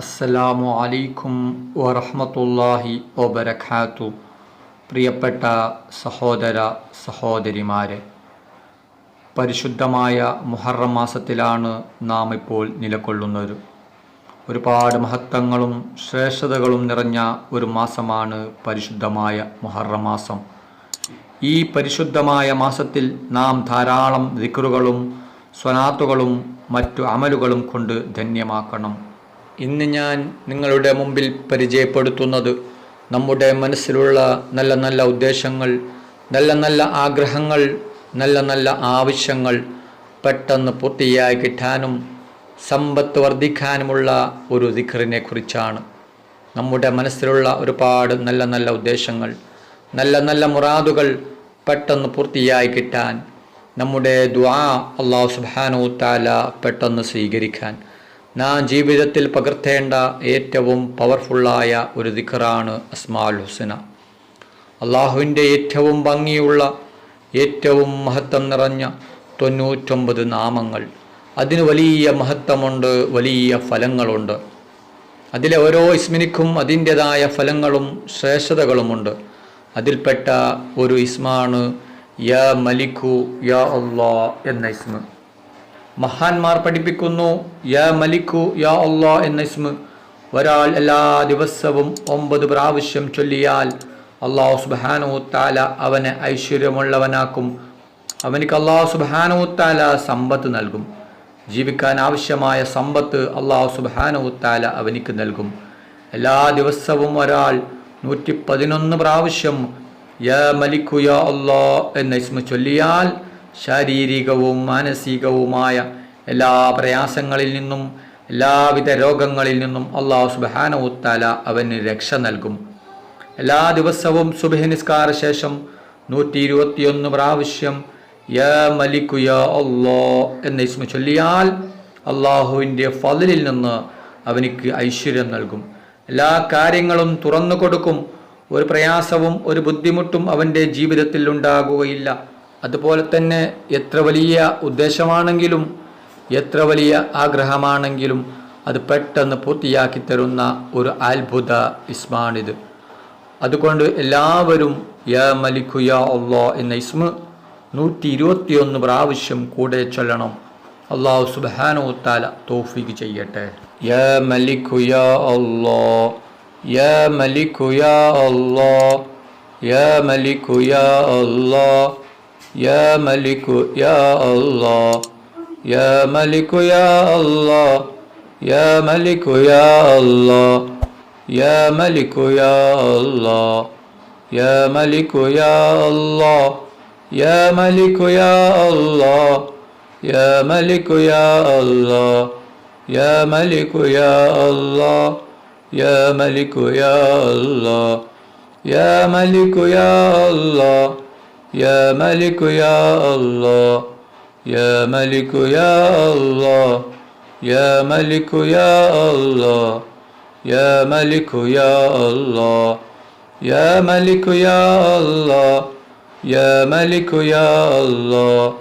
അസ്സലാമു അലൈക്കും വറഹ്മത്തുള്ളാഹി വബറകാത്തു. പ്രിയപ്പെട്ട സഹോദര സഹോദരിമാരെ പരിശുദ്ധമായ മുഹറം മാസത്തിലാണ് നാം ഇപ്പോൾ നിലകൊള്ളുന്നത്. ഒരുപാട് മഹത്വങ്ങളും ശ്രേഷ്ഠതകളും നിറഞ്ഞ ഒരു മാസമാണ് പരിശുദ്ധമായ മുഹറം മാസം. ഈ പരിശുദ്ധമായ മാസത്തിൽ നാം ധാരാളം ദിക്റുകളും സ്വനാത്തുകളും മറ്റു അമലുകളും കൊണ്ട് ധന്യമാക്കണം. ഇന്ന് ഞാൻ നിങ്ങളുടെ മുമ്പിൽ പരിചയപ്പെടുത്തുന്നത് നമ്മുടെ മനസ്സിലുള്ള നല്ല നല്ല ഉദ്ദേശങ്ങൾ നല്ല നല്ല ആഗ്രഹങ്ങൾ നല്ല നല്ല ആവശ്യങ്ങൾ പെട്ടെന്ന് പൂർത്തിയായി കിട്ടാനും സമ്പത്ത് വർദ്ധിക്കാനുമുള്ള ഒരു ദിഖറിനെ കുറിച്ചാണ് നമ്മുടെ മനസ്സിലുള്ള ഒരുപാട് നല്ല നല്ല ഉദ്ദേശങ്ങൾ നല്ല നല്ല മുറാദുകൾ പെട്ടെന്ന് പൂർത്തിയായി കിട്ടാൻ നമ്മുടെ ദ്വാ അള്ളാഹു സുബാനു താല പെട്ടെന്ന് സ്വീകരിക്കാൻ നാം ജീവിതത്തിൽ പകർത്തേണ്ട ഏറ്റവും പവർഫുള്ളായ ഒരു ദിഖറാണ് അസ്മാൽ ഹുസന. അള്ളാഹുവിന്റെ ഏറ്റവും ഭംഗിയുള്ള ഏറ്റവും മഹത്വം നിറഞ്ഞ തൊണ്ണൂറ്റൊമ്പത് നാമങ്ങൾ. അതിന് വലിയ മഹത്വമുണ്ട് വലിയ ഫലങ്ങളുണ്ട്. അതിലെ ഓരോ ഇസ്മിനിക്കും അതിന്റേതായ ഫലങ്ങളും ശ്രേഷ്ഠതകളുമുണ്ട്. അതിൽപ്പെട്ട ഒരു ഇസ്മാണ് യ മലിക്കു യ അള്ളാ എന്ന ഇസ്മ. മഹാന്മാർ പഠിപ്പിക്കുന്നു യാ മലിക്കു യാ അള്ളാ എന്ന ഇസ്മ. ഒരാൾ എല്ലാ ദിവസവും ഒമ്പത് പ്രാവശ്യം ചൊല്ലിയാൽ അള്ളാഹു സുബാനു താല അവനെ ഐശ്വര്യമുള്ളവനാക്കും. അവനിക്ക് അള്ളാഹു സുബാനു താല സമ്പത്ത് നൽകും. ജീവിക്കാൻ ആവശ്യമായ സമ്പത്ത് അള്ളാഹു സുബാനു താല അവനിക്ക് നൽകും. എല്ലാ ദിവസവും ഒരാൾ നൂറ്റി പതിനൊന്ന് പ്രാവശ്യം യ യാ അള്ളാ എന്ന ഇസ്മ ചൊല്ലിയാൽ ശാരീരികവും മാനസികവുമായ എല്ലാ പ്രയാസങ്ങളിൽ നിന്നും എല്ലാവിധ രോഗങ്ങളിൽ നിന്നും അള്ളാഹു സുബാനവുത്താല അവന് രക്ഷ നൽകും. എല്ലാ ദിവസവും സുബഹനിസ്കാര ശേഷം നൂറ്റി ഇരുപത്തിയൊന്ന് പ്രാവശ്യം യ മലിക്കു യ എന്ന ഇസ്മ ചൊല്ലിയാൽ അള്ളാഹുവിന്റെ ഫലിൽ നിന്ന് അവനിക്ക് ഐശ്വര്യം നൽകും. എല്ലാ കാര്യങ്ങളും തുറന്നു കൊടുക്കും. ഒരു പ്രയാസവും ഒരു ബുദ്ധിമുട്ടും അവന്റെ ജീവിതത്തിൽ ഉണ്ടാകുകയില്ല. അതുപോലെ തന്നെ എത്ര വലിയ ഉദ്ദേശമാണെങ്കിലും എത്ര വലിയ ആഗ്രഹമാണെങ്കിലും അത് പെട്ടെന്ന് പൂർത്തിയാക്കി തരുന്ന ഒരു അത്ഭുത ഇസ്മാണിത്. അതുകൊണ്ട് എല്ലാവരും യ മലിക്കു യ അള്ളാ എന്ന ഇസ്മ നൂറ്റി ഇരുപത്തിയൊന്ന് പ്രാവശ്യം കൂടെ ചൊല്ലണം. അള്ളാഹു സുബാനോ താല തോഫിക്ക് ചെയ്യട്ടെ. യ മലിക്കു യ അള്ളാ യ മലിക്കു യ അള്ളാ യ മലിക്കു യ അള്ളാ. Ya Meliku Ya Allah Ya Meliku Ya Allah Ya Meliku Ya Allah Ya Meliku Ya Allah Ya Meliku Ya Allah Ya Meliku Ya Allah Ya Meliku Ya Allah Ya Meliku Ya Allah Ya Meliku Ya Allah Ya Meliku Ya Allah ya Melik Ya Allah Ya Melik Ya Allah Ya Melik Ya Allah Ya Melik Ya Allah Ya Melik Ya Allah Ya Melik Ya Allah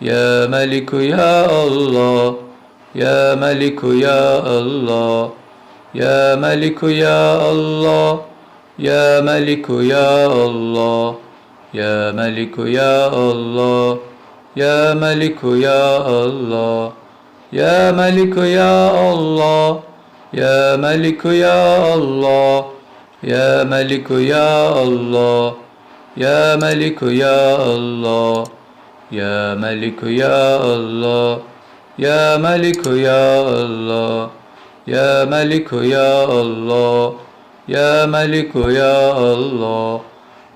Ya Melik Ya Allah Ya Melik Ya Allah Ya Melik Ya Allah Ya Melik Ya Allah ya Meliku Ya Allah Ya Meliku Ya Allah Ya Meliku Ya Allah Ya Meliku Ya Allah Ya Meliku Ya Allah Ya Meliku Ya Allah Ya Meliku Ya Allah Ya Meliku Ya Allah Ya Meliku Ya Allah Ya Meliku Ya Allah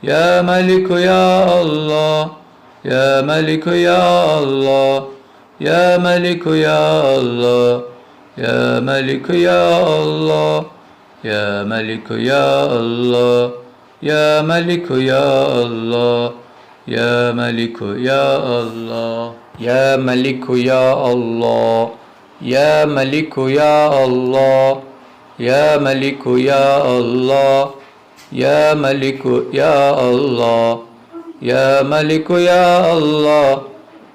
ya Meliku Ya Allah Ya Meliku Ya Allah Ya Meliku Ya Allah Ya Meliku Ya Allah Ya Meliku Ya Allah Ya Meliku Ya Allah Ya Meliku Ya Allah Ya Meliku Ya Allah Ya Meliku Ya Allah Ya Meliku Ya Allah ya Meliku Ya Allah Ya Meliku Ya Allah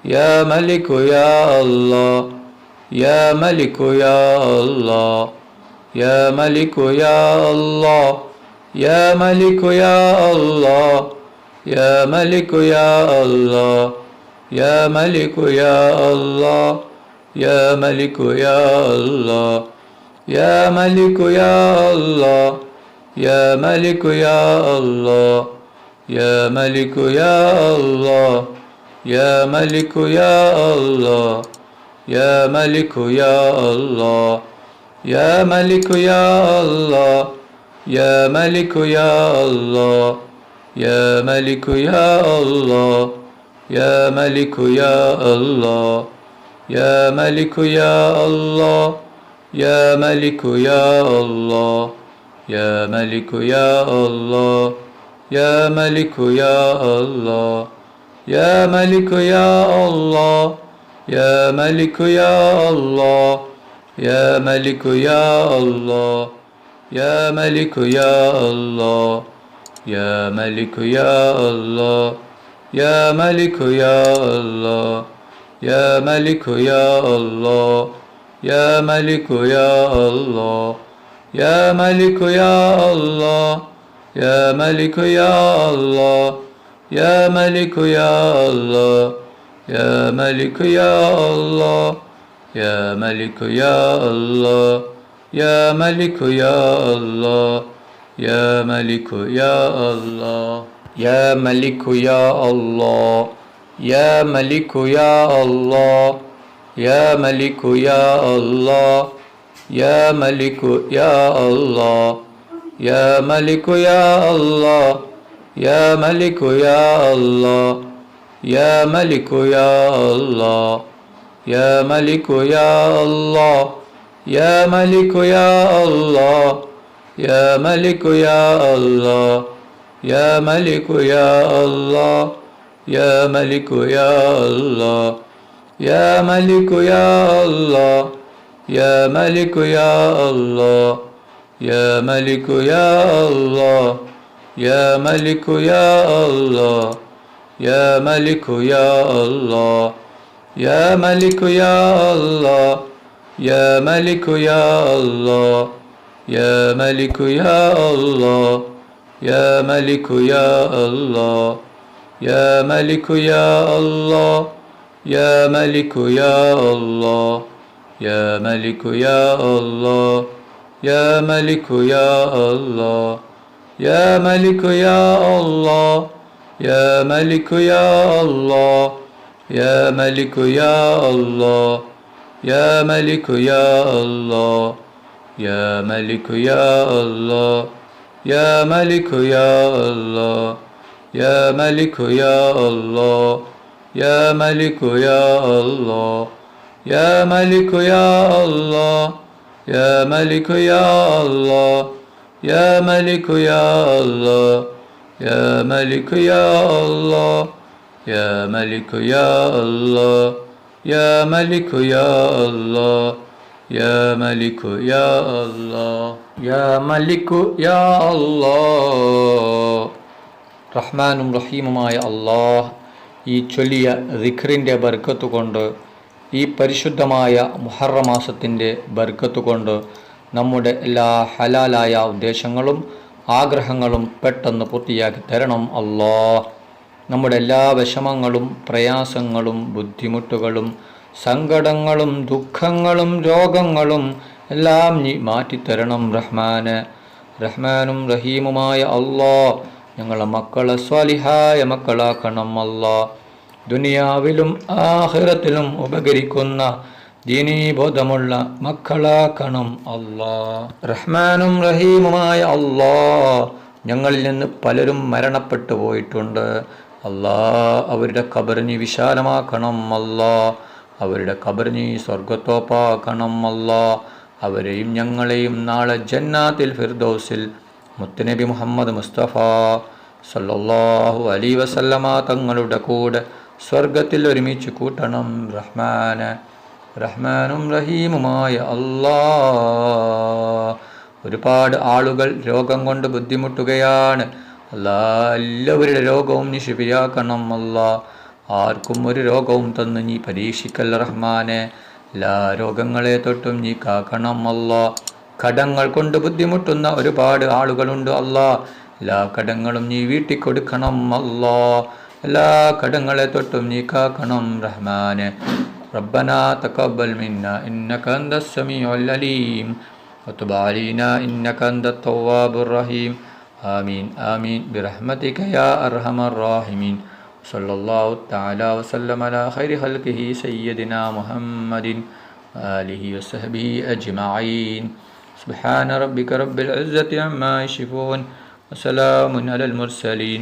Ya Meliku Ya Allah Ya Meliku Ya Allah Ya Meliku Ya Allah Ya Meliku Ya Allah Ya Meliku Ya Allah Ya Meliku Ya Allah Ya Meliku Ya Allah Ya Meliku Ya Allah ya Malik Ya Allah Ya Malik Ya Allah Ya Malik Ya Allah Ya Malik Ya Allah Ya Malik Ya Allah Ya Malik Ya Allah Ya Malik Ya Allah Ya Malik Ya Allah Ya Malik Ya Allah Ya Malik Ya Allah ya Meliku Ya Allah Ya Meliku Ya Allah Ya Meliku Ya Allah Ya Meliku Ya Allah Ya Meliku Ya Allah Ya Meliku Ya Allah Ya Meliku Ya Allah Ya Meliku Ya Allah Ya Meliku Ya Allah Ya Meliku Ya Allah ya Meliku Ya Allah Ya Meliku Ya Allah Ya Meliku Ya Allah Ya Meliku Ya Allah Ya Meliku Ya Allah Ya Meliku Ya Allah Ya Meliku Ya Allah Ya Meliku Ya Allah Ya Meliku Ya Allah Ya Meliku Ya Allah ya Meliku Ya Allah Ya Meliku Ya Allah Ya Meliku Ya Allah Ya Meliku Ya Allah Ya Meliku Ya Allah Ya Meliku Ya Allah Ya Meliku Ya Allah Ya Meliku Ya Allah Ya Meliku Ya Allah Ya Meliku Ya Allah ya Melik Ya Allah Ya Melik Ya Allah Ya Melik Ya Allah Ya Melik Ya Allah Ya Melik Ya Allah Ya Melik Ya Allah Ya Melik Ya Allah Ya Melik Ya Allah Ya Melik Ya Allah Ya Melik Ya Allah ya Meliku Ya Allah Ya Meliku Ya Allah Ya Meliku Ya Allah Ya Meliku Ya Allah Ya Meliku Ya Allah Ya Meliku Ya Allah Ya Meliku Ya Allah Ya Meliku Ya Allah Ya Meliku Ya Allah Ya Meliku Ya Allah ya Meliku Ya Allah. Ya Meliku Ya Allah. Ya Meliku Ya Allah. Ya Meliku Ya Allah. Ya Meliku Ya Allah. Ya Meliku Ya Allah. Ya Meliku Ya Allah. Ya Meliku Ya Allah. റഹ്മാനും റഹീമുമായ അള്ളാഹ് ഈ ചൊല്ലിയ ദിഖറിൻ്റെ ബർക്കത്ത് കൊണ്ട് ഈ പരിശുദ്ധമായ മുഹറമാസത്തിന്റെ ബർക്കത്ത് കൊണ്ട് നമ്മുടെ എല്ലാ ഹലാലായ ഉദ്ദേശങ്ങളും ആഗ്രഹങ്ങളും പെട്ടെന്ന് പൂർത്തിയാക്കി തരണം അല്ലോ നമ്മുടെ എല്ലാ വിഷമങ്ങളും പ്രയാസങ്ങളും ബുദ്ധിമുട്ടുകളും സങ്കടങ്ങളും ദുഃഖങ്ങളും രോഗങ്ങളും എല്ലാം നീ മാറ്റിത്തരണം റഹ്മാന്. റഹ്മാനും റഹീമുമായ അല്ലോ ഞങ്ങളെ മക്കളെ സ്വാലിഹായ മക്കളാക്കണം അല്ലാ ദുനിയാവിലും ആഹിറത്തിലും ഉപകരിക്കുന്ന ദീനീബോധമുള്ള മക്കളാക്കണം അള്ളാ. റഹ്മാനും റഹീമുമായ അള്ളാ. ഞങ്ങളിൽ നിന്ന് പലരും മരണപ്പെട്ടു പോയിട്ടുണ്ട്. അള്ളാ അവരുടെ കബറിനി വിശാലമാക്കണം അല്ലാ അവരുടെ കബറിനി സ്വർഗത്തോപ്പാക്കണം അല്ലാ അവരെയും ഞങ്ങളെയും നാളെ ജന്നാത്തിൽ ഫിർദോസിൽ മുത്തുനബി മുഹമ്മദ് മുസ്തഫ സല്ലല്ലാഹു അലി വസല്ലമ തങ്ങളുടെ കൂടെ സ്വർഗത്തിൽ ഒരുമിച്ച് കൂട്ടണം റഹ്മാന്. റഹ്മാനും റഹീമുമായ അല്ലാ ഒരുപാട് ആളുകൾ രോഗം കൊണ്ട് ബുദ്ധിമുട്ടുകയാണ്. അല്ലാ എല്ലാവരുടെ രോഗവും നീ ശിപിയാക്കണം അല്ലാ ആർക്കും ഒരു രോഗവും തന്ന് നീ പരീക്ഷിക്കൽ റഹ്മാനെ. എല്ലാ രോഗങ്ങളെ തൊട്ടും നീ കാക്കണം അല്ലാ കടങ്ങൾ കൊണ്ട് ബുദ്ധിമുട്ടുന്ന ഒരുപാട് ആളുകളുണ്ട് അല്ലാ എല്ലാ കടങ്ങളും നീ വീട്ടിക്കൊടുക്കണം അല്ലാ എല്ലാ കടങ്ങളെ തൊട്ടും നീ കാക്കണം റഹ്മാനെ ربنا تقبل منا إنك أنت السميع العليم وتب علينا إنك أنت التواب الرحيم آمين آمين برحمتك يا أرحم الراحمين صلى الله تعالى وسلم على خير خلقه سيدنا محمد وآله وصحبه أجمعين سبحان ربك رب العزة عما يصفون وسلام على المرسلين